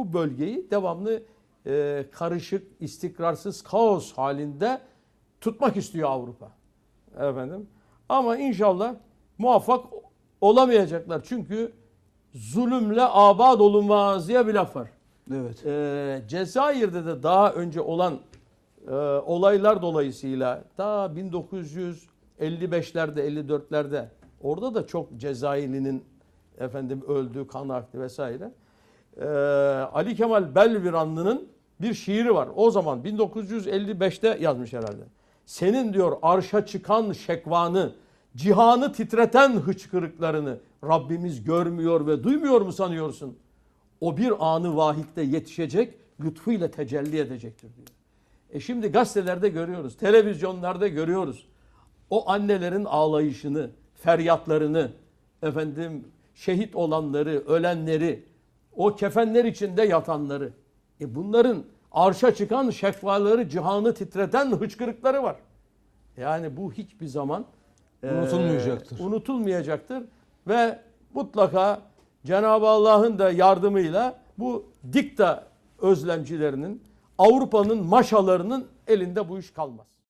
Bu bölgeyi devamlı e, karışık, istikrarsız, kaos halinde tutmak istiyor Avrupa. Efendim. Ama inşallah muvaffak olamayacaklar. Çünkü zulümle abad olunmaz diye bir laf var. Evet. E, Cezayir'de de daha önce olan e, olaylar dolayısıyla ta 1955'lerde 54'lerde orada da çok Cezayirli'nin efendim öldüğü kan aktı vesaire. Ee, Ali Kemal Belviranlı'nın bir şiiri var. O zaman 1955'te yazmış herhalde. Senin diyor arşa çıkan şekvanı, cihanı titreten hıçkırıklarını Rabbimiz görmüyor ve duymuyor mu sanıyorsun? O bir anı vahitte yetişecek, lütfuyla tecelli edecektir diyor. E şimdi gazetelerde görüyoruz, televizyonlarda görüyoruz. O annelerin ağlayışını, feryatlarını, efendim şehit olanları, ölenleri, o kefenler içinde yatanları. E bunların arşa çıkan şekvaları, cihanı titreten hıçkırıkları var. Yani bu hiçbir zaman e, Unutulmayacaktır. unutulmayacaktır ve mutlaka Cenab-ı Allah'ın da yardımıyla bu dikta özlemcilerinin Avrupa'nın maşalarının elinde bu iş kalmaz.